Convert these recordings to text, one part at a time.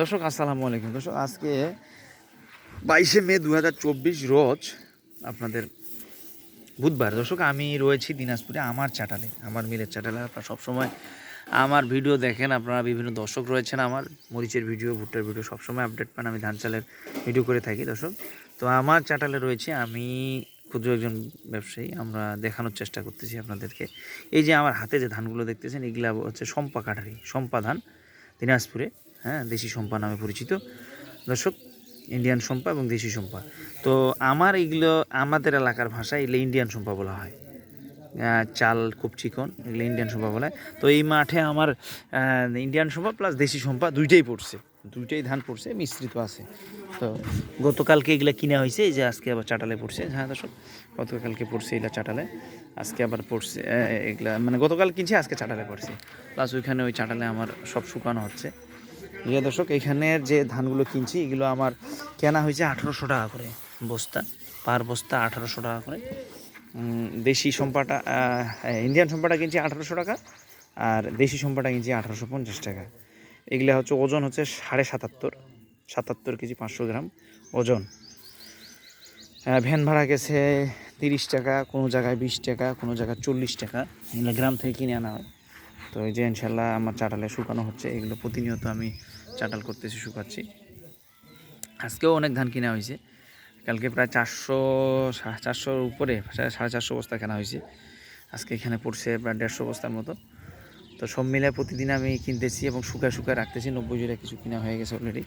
দর্শক, আসসালামু আলাইকুম। দর্শক, আজকে বাইশে মে দু হাজার চব্বিশ রোজ আপনাদের বুধবার। দর্শক, আমি রয়েছি দিনাজপুরে আমার চাটালে আমার মিলের চাটালে আপনারা সবসময় আমার ভিডিও দেখেন, আপনারা বিভিন্ন দর্শক রয়েছেন আমার, মরিচের ভিডিও, ভুট্টার ভিডিও, সবসময় আপডেট পান, আমি ধান চালের ভিডিও করে থাকি, দর্শক। তো আমার চাটালে রয়েছে, আমি ক্ষুদ্র একজন ব্যবসায়ী, আমরা দেখানোর চেষ্টা করতেছি আপনাদেরকে। এই যে আমার হাতে যে ধানগুলো দেখতেছেন, এগুলা হচ্ছে সম্পা কাঠারি সম্পা ধান দিনাজপুরে। হ্যাঁ দেশি সম্পা নামে পরিচিত। দর্শক ইন্ডিয়ান সম্পা এবং দেশি সম্পা তো আমার এগুলো আমাদের এলাকার ভাষায় এগুলো ইন্ডিয়ান সম্পা বলা হয়। চাল, খুব চিকন, এগুলো ইন্ডিয়ান সম্পা বলা হয়। তো এই মাঠে আমার ইন্ডিয়ান সম্পা প্লাস দেশি সম্পা দুইটাই পড়ছে। দুইটাই ধান পড়ছে, মিশ্রিত আছে। তো গতকালকে এগুলো কিনা হয়েছে, এই যে আজকে আবার চাটালে পড়ছে। হ্যাঁ দর্শক, গতকালকে পড়ছে এগুলা চাটালে। আজকে আবার পড়ছে এগুলা মানে গতকাল কিনছে, আজকে চাটালে পড়ছে। প্লাস ওইখানে ওই চাটালে আমার সব শুকানো হচ্ছে। ইয়ে দর্শক, এখানের যে ধানগুলো কিনছি, এগুলো আমার কেনা হয়েছে আঠারোশো টাকা করে বস্তা, পার বস্তা আঠারোশো টাকা করে। দেশি সম্পাটা ইন্ডিয়ান সম্পাটা কিনছি আঠারোশো টাকা, আর দেশি সম্পাটা কিনছি আঠারোশো পঞ্চাশ টাকা। এগুলো হচ্ছে, ওজন হচ্ছে সাড়ে সাতাত্তর সাতাত্তর কেজি পাঁচশো গ্রাম ওজন। ভ্যান ভাড়া গেছে তিরিশ টাকা, কোনো জায়গায় বিশ টাকা, কোনো জায়গায় চল্লিশ টাকা। এগুলো গ্রাম থেকে কিনে আনা হয়। তো এই যে ইনশাল্লাহ আমার চাটালে শুকানো হচ্ছে, এগুলো প্রতিনিয়ত আমি চাটাল করতেছি, শুকাচ্ছি। আজকেও অনেক ধান কেনা হয়েছে। কালকে প্রায় চারশো চারশোর উপরে, সাড়ে চারশো বস্তা কেনা হয়েছে। আজকে এখানে পড়ছে প্রায় দেড়শো বস্তার মতো। তো সব মিলে প্রতিদিন আমি কিনতেছি এবং শুকায় শুকায় রাখতেছি। নব্বই জোড়া কিছু কিনা হয়ে গেছে অলরেডি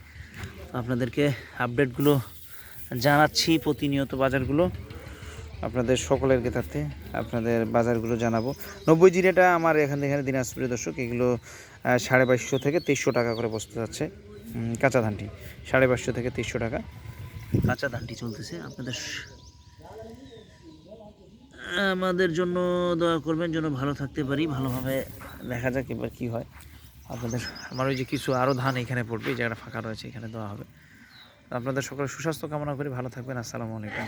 আপনাদেরকে আপডেটগুলো জানাচ্ছি প্রতিনিয়ত বাজারগুলো। আপনাদের সকলের ক্ষেত্রে আপনাদের বাজারগুলো জানাব। নব্বই জিরেটা আমার এখান থেকে দিনাজপুরের দর্শক, এগুলো সাড়ে বাইশশো থেকে তেইশশো টাকা করে বসতে যাচ্ছে। কাঁচা ধানটি, সাড়ে বাইশশো থেকে তেইশশো টাকা। কাঁচা ধানটি চলতেছে। আপনাদের আমাদের জন্য দয়া করবেন যেন ভালো থাকতে পারি, ভালোভাবে দেখা যাক এবার কী হয়। আপনাদের, আমার ওই যে কিছু আরও ধান এখানে পড়বে জায়গাটা ফাঁকা রয়েছে, এখানে দেওয়া হবে। আপনাদের সকলের সুস্বাস্থ্য কামনা করি, ভালো থাকবেন, আসসালামু আলাইকুম।